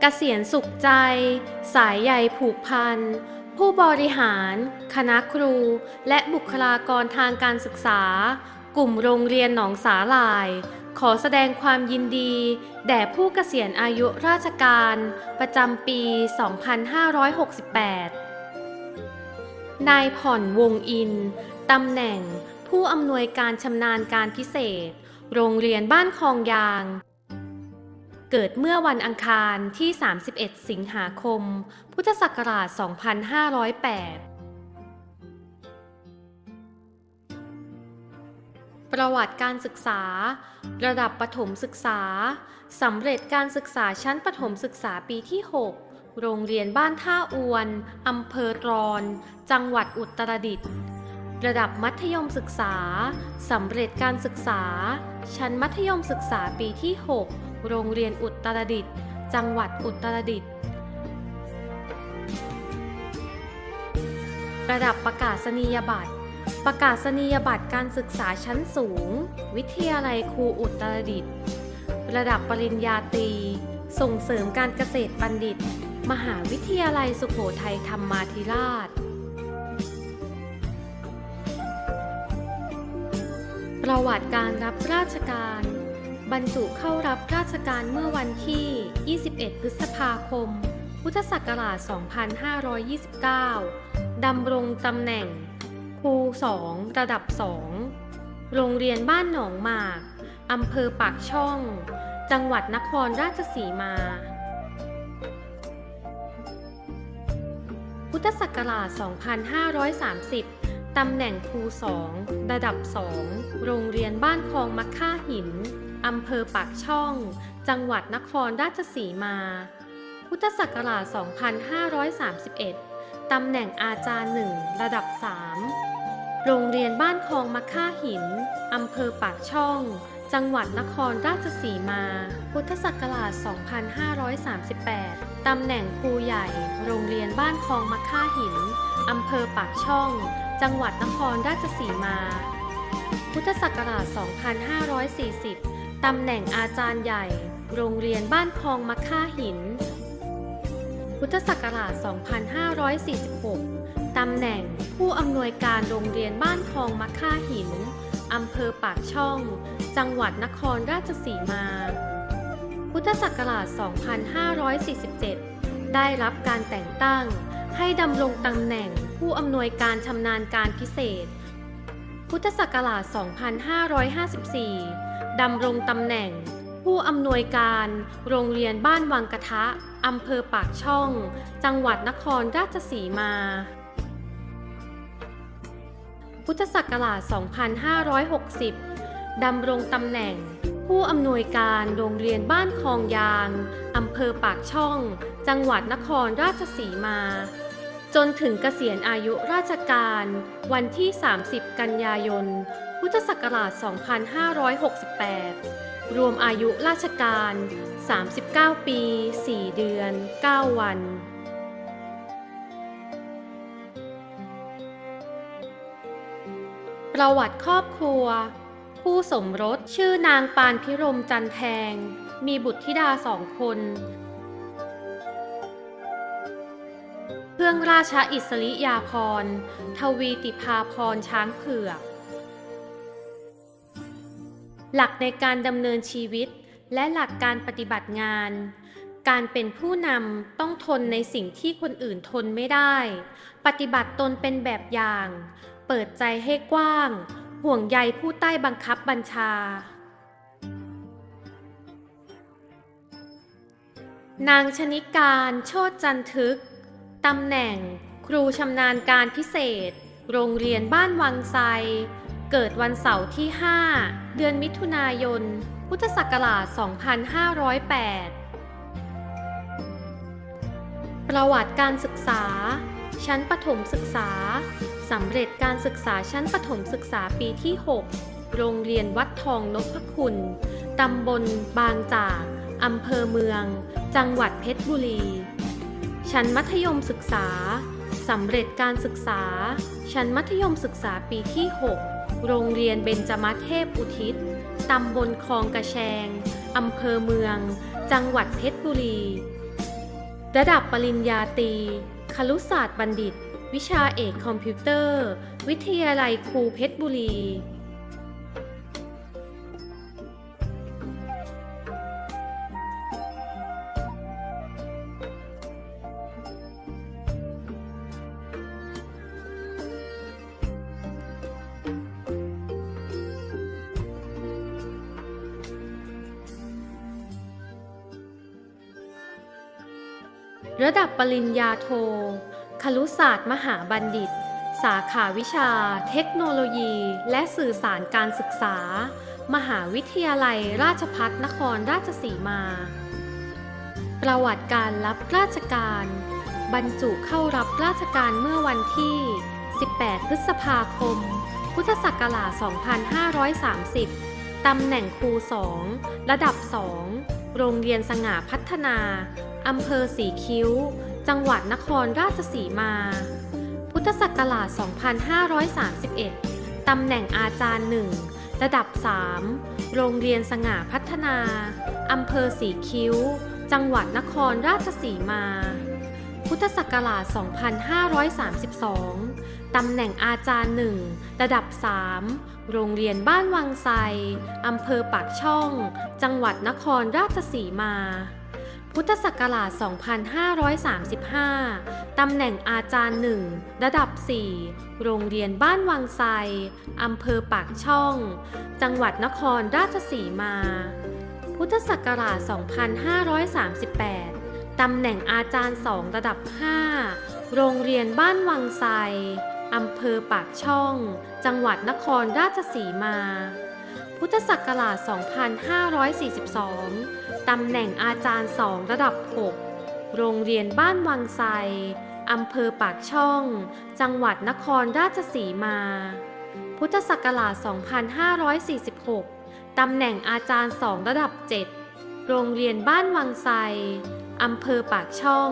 เกษียณสุขใจ สายใยผูกพัน ผู้บริหาร คณะครู และบุคลากรทางการศึกษา กลุ่มโรงเรียนหนองสาหร่าย ขอแสดงความยินดี แด่ผู้เกษียณอายุราชการ ประจำปี 2568 นายผ่อนวงอิน ตำแหน่ง ผู้อำนวยการชำนาญการพิเศษ โรงเรียนบ้านคลองยาง เกิดเมื่อวันอังคารที่ 31 สิงหาคม พุทธศักราช 2508 ประวัติการศึกษา ระดับประถมศึกษา สำเร็จการศึกษาชั้นประถมศึกษาปีที่ 6 โรงเรียนบ้านท่าอวนอำเภอตรอน จังหวัดอุตรดิตถ์ระดับมัธยมศึกษา สำเร็จการศึกษา ชั้นมัธยมศึกษาปีที่ 6 โรงเรียนอุตรดิตถ์จังหวัดอุตรดิตถ์ระดับประกาศนียบัตร ประกาศนียบัตรการศึกษาชั้นสูง วิทยาลัยครูอุตรดิตถ์ระดับปริญญาตรีส่งเสริมการเกษตรบัณฑิต มหาวิทยาลัยสุโขทัยธรรมาธิราช ประวัติการรับราชการ บรรจุเข้ารับราชการเมื่อวันที่ 21 พฤษภาคม พุทธศักราช 2529 ดำรงตำแหน่ง ครู 2 ระดับ 2 โรงเรียนบ้านหนองหมาก อำเภอปากช่อง จังหวัดนครราชสีมา พุทธศักราช 2530ตำแหน่งครู 2 ระดับ 2 โรงเรียนบ้านคลองมะค่าหิน อำเภอปากช่อง จังหวัดนครราชสีมา พุทธศักราช 2531 ตำแหน่งอาจารย์1ระดับ 3 โรงเรียนบ้านคลองมะค่าหิน อำเภอปากช่อง จังหวัดนครราชสีมา พุทธศักราช 2538 ตำแหน่งครูใหญ่ โรงเรียนบ้านคลองมะค่าหิน อำเภอปากช่อง จังหวัดนครราชสีมา พุทธศักราช 2540 ตำแหน่งอาจารย์ใหญ่ โรงเรียนบ้านคลองมะค่าหิน พุทธศักราช 2546 ตำแหน่งผู้อำนวยการโรงเรียนบ้านคลองมะค่าหิน อำเภอปากช่อง จังหวัดนครราชสีมา พุทธศักราช 2547 ได้รับการแต่งตั้งให้ดำรงตำแหน่งผู้อำนวยการชำนาญการพิเศษ พุทธศักราช 2554 ดำรงตำแหน่ง ผู้อำนวยการ โรงเรียนบ้านวังกะทะอำเภอปากช่อง จังหวัดนครราชสีมา พุทธศักราช 2560 ดำรงตำแหน่ง ผู้อำนวยการโรงเรียนบ้านคลองยางอำเภอปากช่อง จังหวัดนครราชสีมา จนถึงเกษียณอายุราชการ วันที่ 30 กันยายน พุทธศักราช 2568 รวมอายุราชการ 39 ปี 4 เดือน 9 วันประวัติครอบครัวผู้สมรสชื่อนางปานพิรมจันแทง มีบุตรธิดาสองคนเครื่องราชอิสริยาภรณ์ทวีติภาพรช้างเผือก หลักในการดำเนินชีวิต และหลักการปฏิบัติงาน การเป็นผู้นำต้องทนในสิ่งที่คนอื่นทนไม่ได้ ปฏิบัติตนเป็นแบบอย่าง เปิดใจให้กว้าง ห่วงใยผู้ใต้บังคับบัญชา นางชนิการโชตจันทึกตำแหน่ง ครูชำนาญการพิเศษ โรงเรียนบ้านวังไซ เกิดวันเสาร์ที่ 5 เดือนมิถุนายน พุทธศักราช 2508 ประวัติการศึกษา ชั้นประถมศึกษา สำเร็จการศึกษาชั้นประถมศึกษาปีที่ 6 โรงเรียนวัดทองนพคุณ ตำบลบางจากอำเภอเมือง จังหวัดเพชรบุรี ชั้นมัธยมศึกษา สำเร็จการศึกษา ชั้นมัธยมศึกษาปีที่ 6 โรงเรียนเบญจมาเทพอุทิศ ตำบลคลองกระแชง อำเภอเมือง จังหวัดเพชรบุรี ระดับปริญญาตรีคลุศาสตร์บัณฑิต วิชาเอกคอมพิวเตอร์ วิทยาลัยครูเพชรบุรี ระดับปริญญาโทครุศาสตร์มหาบัณฑิต สาขาวิชา เทคโนโลยี และสื่อสารการศึกษา มหาวิทยาลัยราชภัฏนครราชสีมา ประวัติการรับราชการ บรรจุเข้ารับราชการเมื่อวันที่ 18 พฤษภาคม พุทธศักราช 2530 ตำแหน่งครู 2 ระดับ 2 โรงเรียนสง่าพัฒนา อำเภอสีคิ้ว จังหวัดนครราชสีมา พุทธศักราช 2531 ตำแหน่งอาจารย์1ระดับ 3 โรงเรียนสง่าพัฒนา อำเภอสีคิ้ว จังหวัดนครราชสีมา พุทธศักราช 2532 ตำแหน่งอาจารย์1ระดับ 3 โรงเรียนบ้านวังไซอำเภอปากช่อง จังหวัดนครราชสีมา พุทธศักราช 2535 ตำแหน่งอาจารย์1ระดับ 4 โรงเรียนบ้านวังไซอำเภอปากช่อง จังหวัดนครราชสีมา พุทธศักราช 2538 ตำแหน่งอาจารย์2ระดับ 5 โรงเรียนบ้านวังไซอำเภอปากช่อง จังหวัดนครราชสีมา พุทธศักราช 2542 ตำแหน่งอาจารย์2ระดับ 6 โรงเรียนบ้านวังไซอำเภอปากช่อง จังหวัดนครราชสีมา พุทธศักราช 2546 ตำแหน่งอาจารย์2ระดับ 7 โรงเรียนบ้านวังไซอำเภอปากช่อง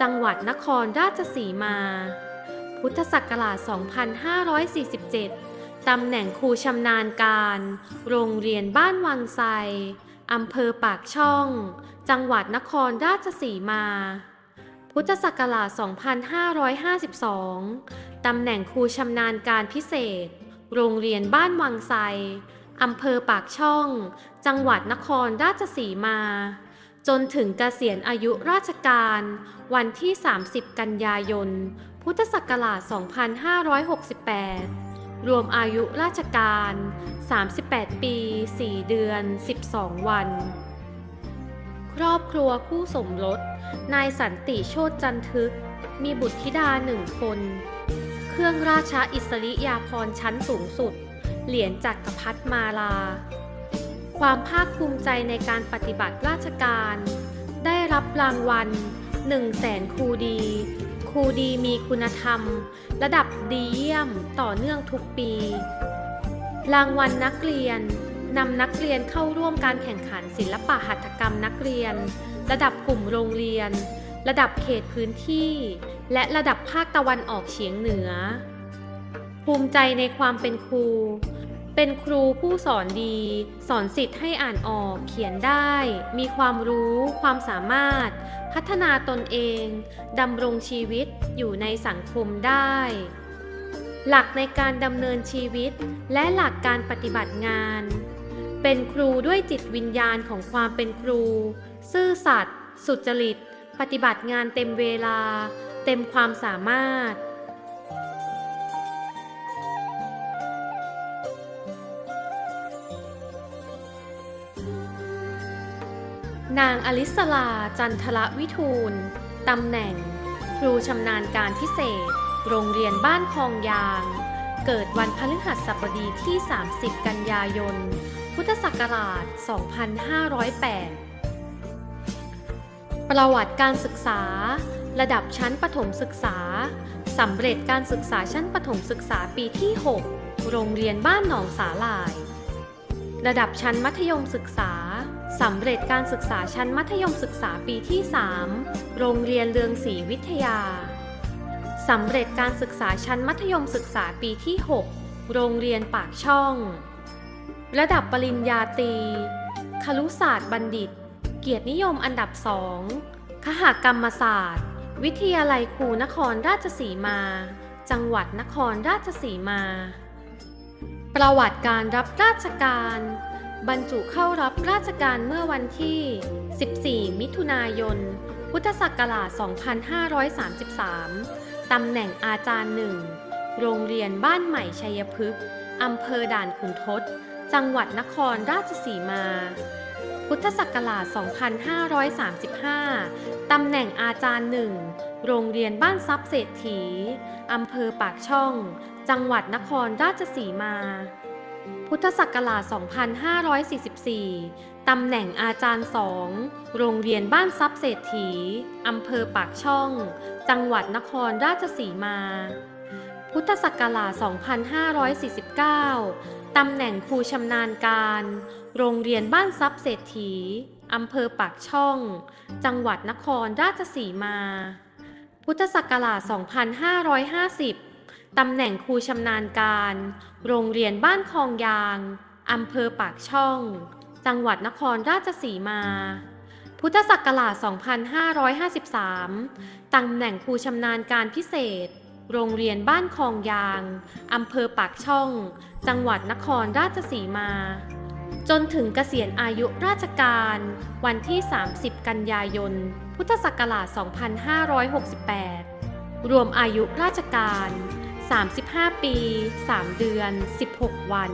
จังหวัดนครราชสีมา พุทธศักราช 2547 ตำแหน่งครูชำนาญการ โรงเรียนบ้านวังไซ อำเภอปากช่อง จังหวัดนครราชสีมา พุทธศักราช 2552 ตำแหน่งครูชำนาญการพิเศษ โรงเรียนบ้านวังไซอำเภอปากช่อง จังหวัดนครราชสีมา จนถึงเกษียณอายุราชการ วันที่ 30 กันยายน พุทธศักราช 2568 รวมอายุราชการ 38 ปี 4 เดือน 12 วัน ครอบครัวคู่สมรส นายสันติโชตจันทึก มีบุตรธิดาหนึ่งคน เครื่องราชอิสริยาภรณ์ชั้นสูงสุด เหรียญจักรพรรดิมาลา ความภาคภูมิใจในการปฏิบัติราชการ ได้รับรางวัล 1 0 0 0 0แสนคูดี ครูดีมีคุณธรรม ระดับดีเยี่ยมต่อเนื่องทุกปี รางวัลนักเรียนนำนักเรียนเข้าร่วมการแข่งขันศิลปะหัตถกรรมนักเรียน ระดับกลุ่มโรงเรียน ระดับเขตพื้นที่ และระดับภาคตะวันออกเฉียงเหนือ ภูมิใจในความเป็นครู เป็นครูผู้สอนดี สอนสิทธิ์ให้อ่านออกเขียนได้ มีความรู้ ความสามารถ พัฒนาตนเองดำรงชีวิตอยู่ในสังคมได้ หลักในการดำเนินชีวิต และหลักการปฏิบัติงาน เป็นครูด้วยจิตวิญญาณของความเป็นครู ซื่อสัตย์สุจริต ปฏิบัติงานเต็มเวลา เต็มความสามารถ นางอลิสลาจันทละวิทูล ตำแหน่ง ครูชำนาญการพิเศษ โรงเรียนบ้านคลองยาง เกิดวันพฤหัสบดีที่ 30 กันยายน พุทธศักราช 2508 ประวัติการศึกษา ระดับชั้นประถมศึกษา สำเร็จการศึกษาชั้นประถมศึกษาปีที่ 6 โรงเรียนบ้านหนองสาหร่าย ระดับชั้นมัธยมศึกษา สำเร็จการศึกษาชั้นมัธยมศึกษาปีที่ 3 โรงเรียนเรืองศรีวิทยา สำเร็จการศึกษาชั้นมัธยมศึกษาปีที่ 6 โรงเรียนปากช่อง ระดับปริญญาตรีครุศาสตร์บัณฑิต เกียรตินิยมอันดับ2คหกรรมศาสตร์ วิทยาลัยครูนครราชสีมา จังหวัดนครราชสีมา ประวัติการรับราชการ บรรจุเข้ารับราชการเมื่อวันที่ 14 มิถุนายน พุทธศักราช 2533 ตำแหน่งอาจารย์หนึ่ง โรงเรียนบ้านใหม่ชัยพฤกษ์อำเภอด่านขุนทด จังหวัดนครราชสีมา พุทธศักราช 2535 ตำแหน่งอาจารย์หนึ่ง โรงเรียนบ้านทรัพย์เศรษฐี อำเภอปากช่อง จังหวัดนครราชสีมา พุทธศักราช 2544 ตำแหน่งอาจารย์สองโรงเรียนบ้านทรัพย์เศรษฐี อำเภอปากช่อง จังหวัดนครราชสีมา พุทธศักราช 2549 ตำแหน่งครูชำนาญการ โรงเรียนบ้านทรัพย์เศรษฐี อำเภอปากช่อง จังหวัดนครราชสีมา พุทธศักราช 2550 ตำแหน่งครูชำนาญการ โรงเรียนบ้านคลองยาง อำเภอปากช่อง จังหวัดนครราชสีมา พุทธศักราช 2553 ตำแหน่งครูชำนาญการพิเศษ โรงเรียนบ้านคลองยาง อำเภอปากช่อง จังหวัดนครราชสีมา จนถึงเกษียณอายุราชการ วันที่ 30 กันยายน พุทธศักราช 2568 รวมอายุราชการ 35 ปี 3 เดือน 16 วัน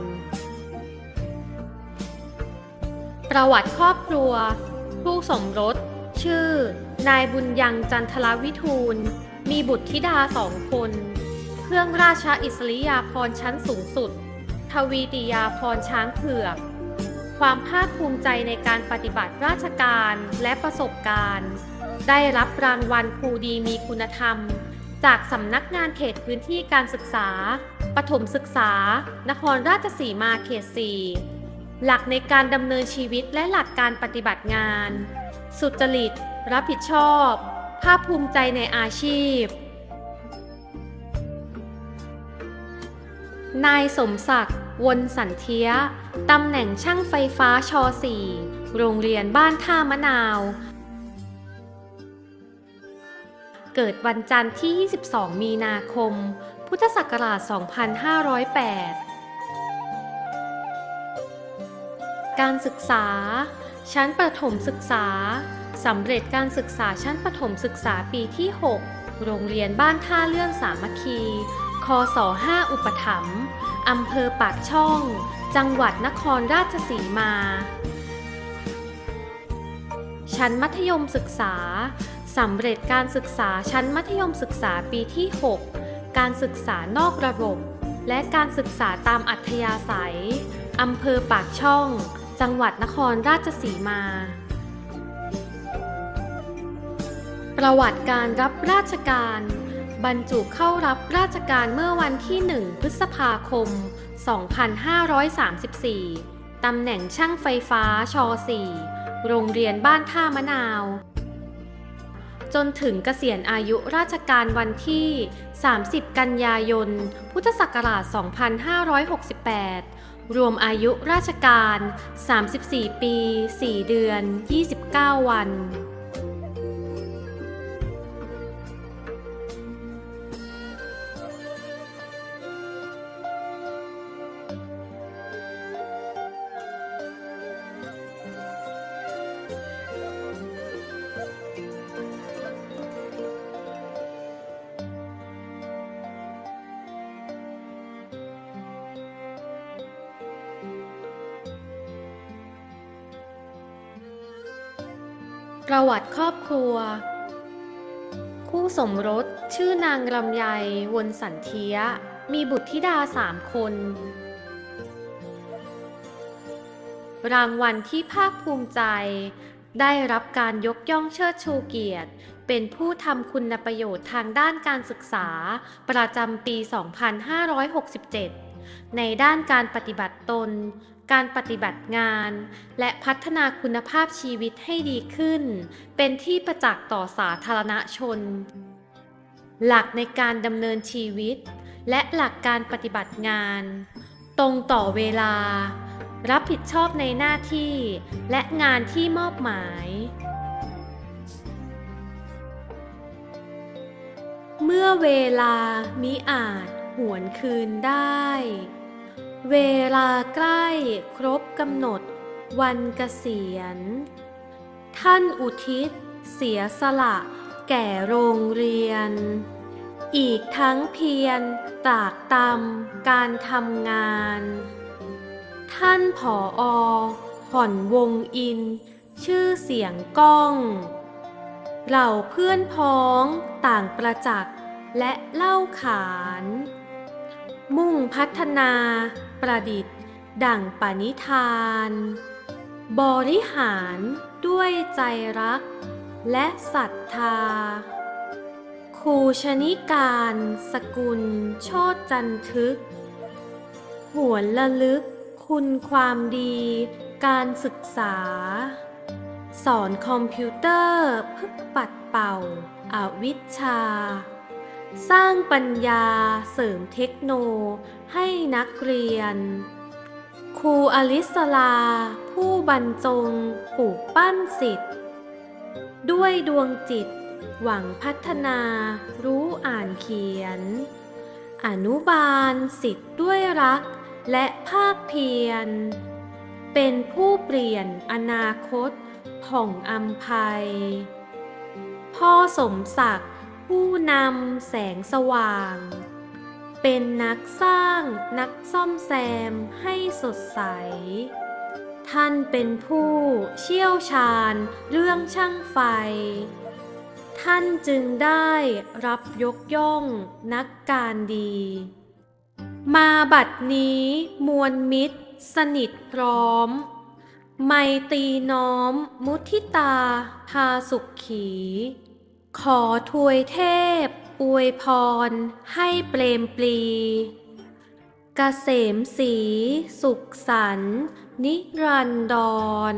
ประวัติครอบครัว ผู้สมรส ชื่อ นายบุญยังจันทรวิทูล มีบุตรธิดาสองคน เครื่องราชอิสริยาภรณ์ชั้นสูงสุด ทวีติยาภรณ์ช้างเผือก ความภาคภูมิใจในการปฏิบัติราชการและประสบการณ์ ได้รับรางวัลครูดีมีคุณธรรม จากสำนักงานเขตพื้นที่การศึกษา ปฐมศึกษา นครราชสีมาเขต 4 หลักในการดำเนินชีวิตและหลักการปฏิบัติงาน สุจริต รับผิดชอบ ภาคภูมิใจในอาชีพ นายสมศักดิ์ วนสันเทียตำแหน่งช่างไฟฟ้าช .4 โรงเรียนบ้านท่ามะนาว เกิดวันจันทร์ที่ 22 มีนาคม พุทธศักราช 2508 การศึกษา ชั้นประถมศึกษา สำเร็จการศึกษาชั้นประถมศึกษาปีที่ 6 โรงเรียนบ้านท่าเลื่อนสามัคคี คศ 5 อุปถัมภ์อำเภอปากช่อง จังหวัดนครราชสีมา ชั้นมัธยมศึกษา สำเร็จการศึกษาชั้นมัธยมศึกษาปีที่ 6 การศึกษานอกระบบ และการศึกษาตามอัธยาศัย อำเภอปากช่อง จังหวัดนครราชสีมา ประวัติการรับราชการ บรรจุเข้ารับราชการเมื่อวันที่ 1 พฤษภาคม 2534 ตำแหน่งช่างไฟฟ้าช .4 โรงเรียนบ้านท่ามะนาว จนถึงเกษียณอายุราชการวันที่ 30 กันยายน พุทธศักราช 2568 รวมอายุราชการ 34 ปี 4 เดือน 29 วัน ประวัติครอบครัว คู่สมรสชื่อนางลำไยวนสันเทีย มีบุตรธิดาสามคน รางวัลที่ภาคภูมิใจ ได้รับการยกย่องเชิดชูเกียรติ เป็นผู้ทำคุณประโยชน์ทางด้านการศึกษา ประจำปี 2567ในด้านการปฏิบัติตน การปฏิบัติงาน และพัฒนาคุณภาพชีวิตให้ดีขึ้น เป็นที่ประจักษ์ต่อสาธารณชน หลักในการดำเนินชีวิต และหลักการปฏิบัติงาน ตรงต่อเวลา รับผิดชอบในหน้าที่ และงานที่มอบหมายเมื่อเวลามิอาจหวนคืนได้ เวลาใกล้ครบกำหนดวันเกษียณ ท่านอุทิศเสียสละแก่โรงเรียน อีกทั้งเพียรตากตำการทำงาน ท่านผออห่อนวงอิน ชื่อเสียงก้อง เหล่าเพื่อนพ้องต่างประจักษ์และเล่าขาน มุ่งพัฒนา ประดิษฐ์ ดั่งปณิธาน บริหารด้วยใจรัก และศรัทธาครูชนิการ สกุล โชตจันทึก หวนละลึก คุณความดี การศึกษา สอนคอมพิวเตอร์ พึกปัดเป่าอาวิชชา สร้างปัญญาเสริมเทคโนให้นักเรียน ครูอลิสลา ผู้บรรจงปลูกปั้นสิทธิ์ ด้วยดวงจิตหวังพัฒนารู้อ่านเขียน อนุบาลสิทธิ์ด้วยรักและภาคเพียร เป็นผู้เปลี่ยนอนาคตผ่องอัมภัยพ่อสมศักดิ์ ผู้นำแสงสว่าง เป็นนักสร้างนักซ่อมแซมให้สดใส ท่านเป็นผู้เชี่ยวชาญเรื่องช่างไฟ ท่านจึงได้รับยกย่องนักการดี มาบัดนี้มวลมิตรสนิทพร้อม ไมตีน้อมมุทิตาพาสุขขี ขอถวยเทพ อวยพร ให้เปลมปลีกเกษมสี สุขสันนิรันดร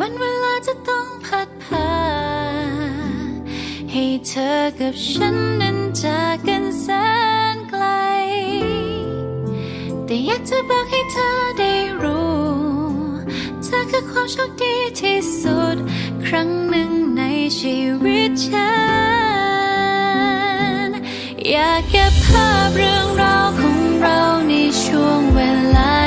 วันเวลาจะต้องพัดพา ให้เธอกับฉันนั้นจากกันแสนไกล แต่อยากจะบอกให้เธอได้รู้เธอคือความโชคดีที่สุด ครั้งหนึ่งในชีวิตฉัน อยากเก็บภาพเรื่องราวของเราในช่วงเวลา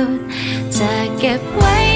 สุดจะเก็บไว้